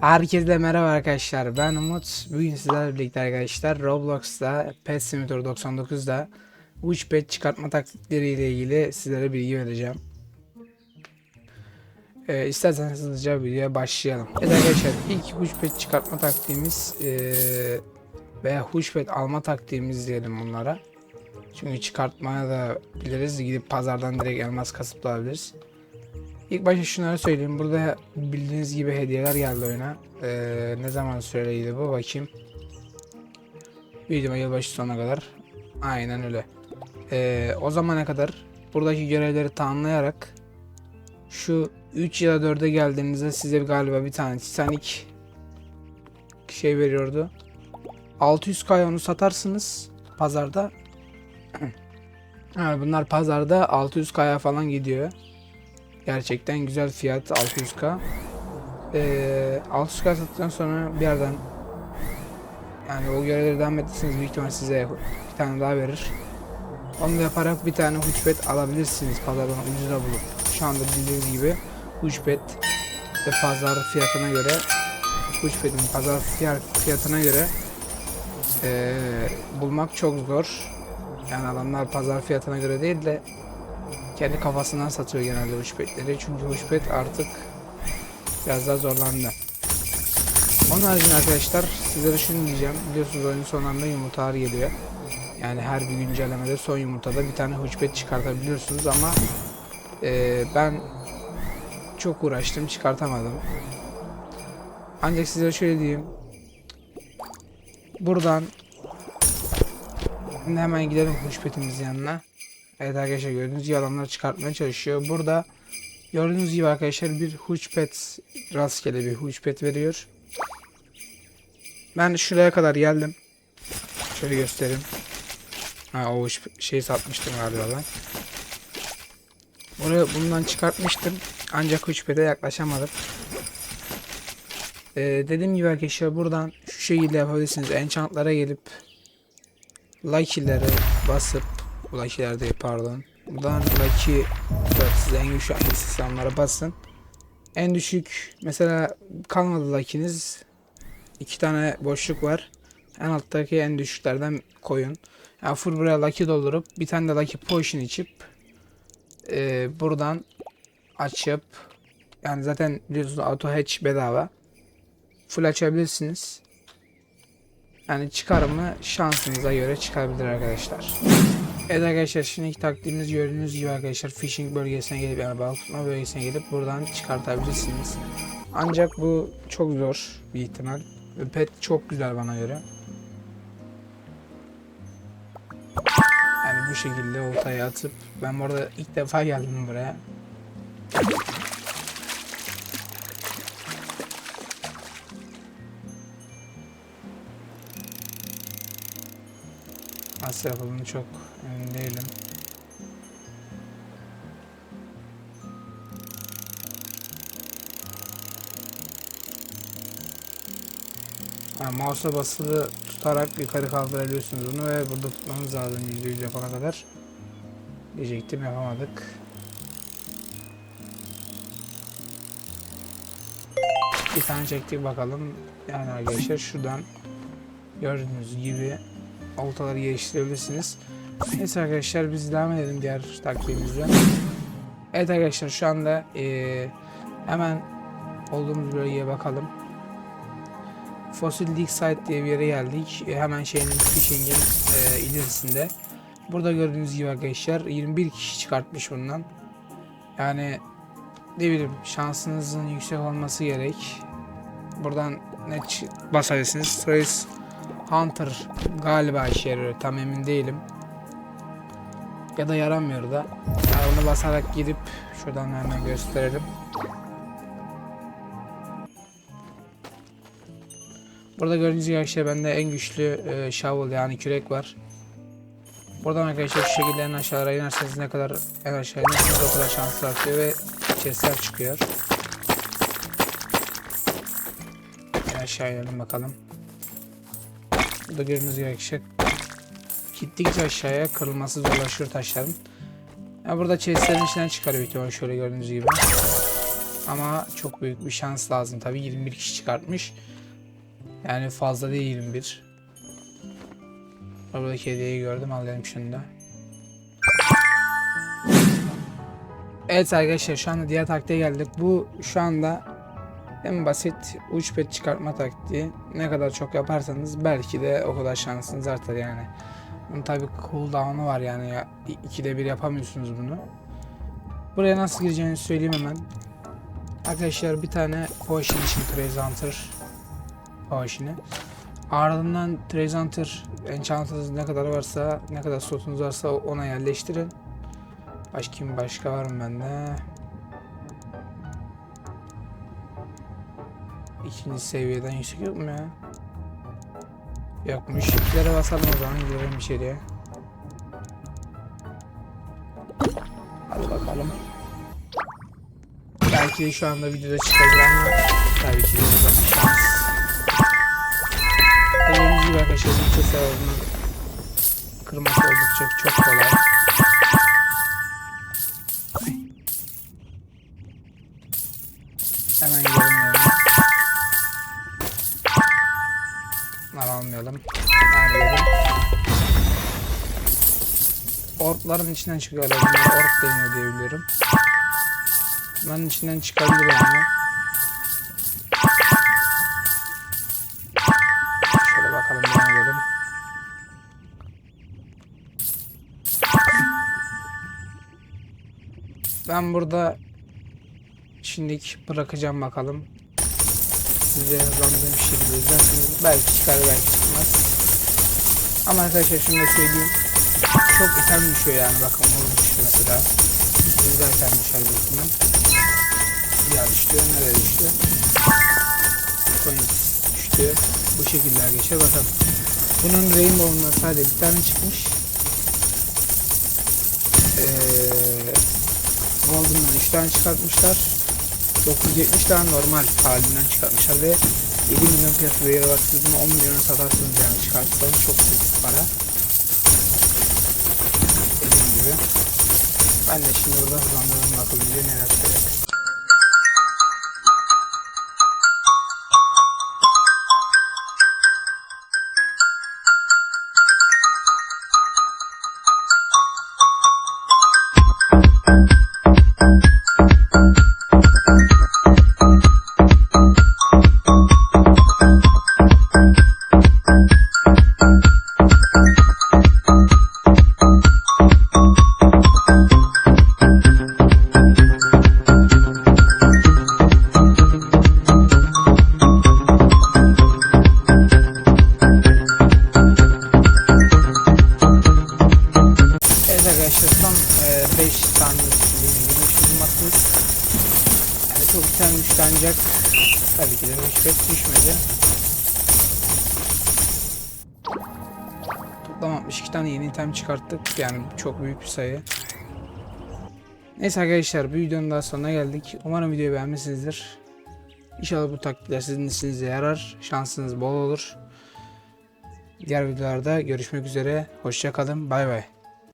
Herkese merhaba arkadaşlar. Ben Umut. Bugün sizlerle birlikte arkadaşlar Roblox'ta Pet Simulator 99'da uç pet çıkartma taktikleriyle ilgili sizlere bilgi vereceğim. Ee, isterseniz hızlıca videoya başlayalım. Evet arkadaşlar ilk huş pet çıkartma taktiğimiz ee, veya huş pet alma taktiğimiz diyelim bunlara. Çünkü çıkartmaya da biliriz. Gidip pazardan direkt elmas kasıp da alabiliriz. İlk başta şunları söyleyeyim. Burada bildiğiniz gibi hediyeler geldi oyuna. Ee, ne zaman süreliydi bu bakayım. Videoma yılbaşı sonuna kadar. Aynen öyle. Ee, o zamana kadar buradaki görevleri tamamlayarak şu 3 ya da 4'e geldiğinizde size galiba bir tane Titanic şey veriyordu. 600k onu satarsınız pazarda. Bunlar pazarda 600k'ya falan gidiyor. Gerçekten güzel fiyat 600k. Ee, 600k sattıktan sonra bir yerden yani o görevleri devam ettiyseniz büyük ihtimal size bir tane daha verir. Onu da yaparak bir tane huçbet alabilirsiniz pazardan ucuza bulup. Şu anda bildiğiniz gibi huçbet ve pazar fiyatına göre huçbetin pazar fiyat, fiyatına göre ee, bulmak çok zor. Yani adamlar pazar fiyatına göre değil de kendi kafasından satıyor genelde huçbetleri. Çünkü huçbet artık biraz daha zorlandı. Onun haricinde arkadaşlar sizlere şunu diyeceğim. Biliyorsunuz oyunun sonlarında yumurtalar geliyor. Yani her bir güncellemede son yumurtada bir tane huçbet çıkartabiliyorsunuz ama e, ben çok uğraştım çıkartamadım. Ancak size şöyle diyeyim. Buradan hemen gidelim huçbetimizin yanına. Evet arkadaşlar gördüğünüz gibi adamlar çıkartmaya çalışıyor. Burada gördüğünüz gibi arkadaşlar bir huçpet rastgele bir huçpet veriyor. Ben şuraya kadar geldim. Şöyle göstereyim. Ha o şey satmıştım galiba ben. Buraya bundan çıkartmıştım. Ancak huçpete yaklaşamadım. Ee, dediğim gibi arkadaşlar buradan şu şekilde yapabilirsiniz. Enchantlara gelip Lucky'lere basıp Lucky'ler değil pardon. Buradan 4 size en güçlü sistemlere basın. En düşük mesela kalmadı Lucky'niz. iki tane boşluk var. En alttaki en düşüklerden koyun. Yani full buraya Lucky doldurup bir tane de Lucky Potion içip e, buradan açıp yani zaten biliyorsunuz auto hatch bedava. Full açabilirsiniz. Yani çıkarımı şansınıza göre çıkabilir arkadaşlar. Evet arkadaşlar şimdi ilk taktiğimiz gördüğünüz gibi arkadaşlar fishing bölgesine gelip yani balık tutma bölgesine gelip buradan çıkartabilirsiniz. Ancak bu çok zor bir ihtimal. Pet çok güzel bana göre. Yani bu şekilde oltaya atıp ben bu arada ilk defa geldim buraya. Nasıl yapıldığını çok emin değilim. Ha, mouse'a basılı tutarak yukarı kaldırabiliyorsunuz bunu ve burada tutmanız lazım %100 yapana kadar. Diyecektim yapamadık. Bir tane çektik bakalım. Yani arkadaşlar şuradan gördüğünüz gibi oltaları geliştirebilirsiniz. Neyse arkadaşlar biz devam edelim diğer taktiğimizle. Evet arkadaşlar şu anda eee, hemen olduğumuz bölgeye bakalım. Fossil Dig Site diye bir yere geldik. E, hemen şeyin fishing'in e, ilerisinde. Burada gördüğünüz gibi arkadaşlar 21 kişi çıkartmış bundan. Yani ne bileyim şansınızın yüksek olması gerek. Buradan ne basabilirsiniz. Trace Hunter galiba işe yarıyor tam emin değilim. Ya da yaramıyor da. Yani onu basarak gidip şuradan hemen gösterelim. Burada gördüğünüz gibi arkadaşlar bende en güçlü e, shovel yani kürek var. Buradan arkadaşlar şu şekilde en aşağıya inerseniz ne kadar en aşağı inerseniz o kadar şanslı artıyor ve chestler çıkıyor. En aşağı inelim bakalım. Burada gördüğünüz gibi arkadaşlar gittikçe aşağıya kırılması zorlaşıyor taşların. Ya burada chestlerin içinden büyük ihtimalle şöyle gördüğünüz gibi. Ama çok büyük bir şans lazım. Tabii 21 kişi çıkartmış. Yani fazla değil 21. Buradaki hediyeyi gördüm. Alayım şunu da. Evet arkadaşlar şu anda diğer taktiğe geldik. Bu şu anda en basit uç pet çıkartma taktiği. Ne kadar çok yaparsanız belki de o kadar şansınız artar yani. Bunun tabi cooldown'u var yani ya, ikide bir yapamıyorsunuz bunu. Buraya nasıl gireceğini söyleyeyim hemen. Arkadaşlar bir tane potion için Trace Hunter potion'ı. Ardından Trace Hunter enchantınız ne kadar varsa ne kadar slotunuz varsa ona yerleştirin. Başka kim başka var mı bende? İkinci seviyeden yüksek yok mu ya? Yokmuş. İkilere basalım o zaman girelim içeriye. Hadi bakalım. Belki de şu anda videoda çıkabilir ama tabii ki de bir şans. Dediğimiz gibi arkadaşlar hesabının kırması oldukça çok kolay. Hemen gidelim. Almayalım. Gidelim. Orkların içinden çıkıyorlar. Bunlar ork deniyor diye biliyorum. Bunların içinden çıkabilir yani. Şöyle bakalım devam edelim. Ben burada şimdilik bırakacağım bakalım. Size hızlandığım şekilde izlersiniz. Belki çıkar belki çıkmaz. Ama arkadaşlar şunu da söyleyeyim. Çok item düşüyor yani bakın vurmuş düştü mesela. İzlerken düşer büyük ihtimal. Ya düştü nereye düştü? Coin düştü. Bu şekilde arkadaşlar bakın. Bunun Rainbow'undan sadece bir tane çıkmış. Ee, Golden'dan 3 tane çıkartmışlar. 970 tane normal halinden çıkartmışlar ve 7 milyon piyasa değeri var. Siz bunu 10 milyona satarsınız yani çıkartsanız çok büyük para. Dediğim gibi. Ben de şimdi burada hızlandıralım bakalım diye neler söyleyecek. Ancak tabii ki de rüşvet düşmedi. Toplam 62 tane yeni item çıkarttık. Yani çok büyük bir sayı. Neyse arkadaşlar bu videonun daha sonuna geldik. Umarım videoyu beğenmişsinizdir. İnşallah bu taktikler sizin işinize yarar. Şansınız bol olur. Diğer videolarda görüşmek üzere. Hoşça kalın. Bay bay.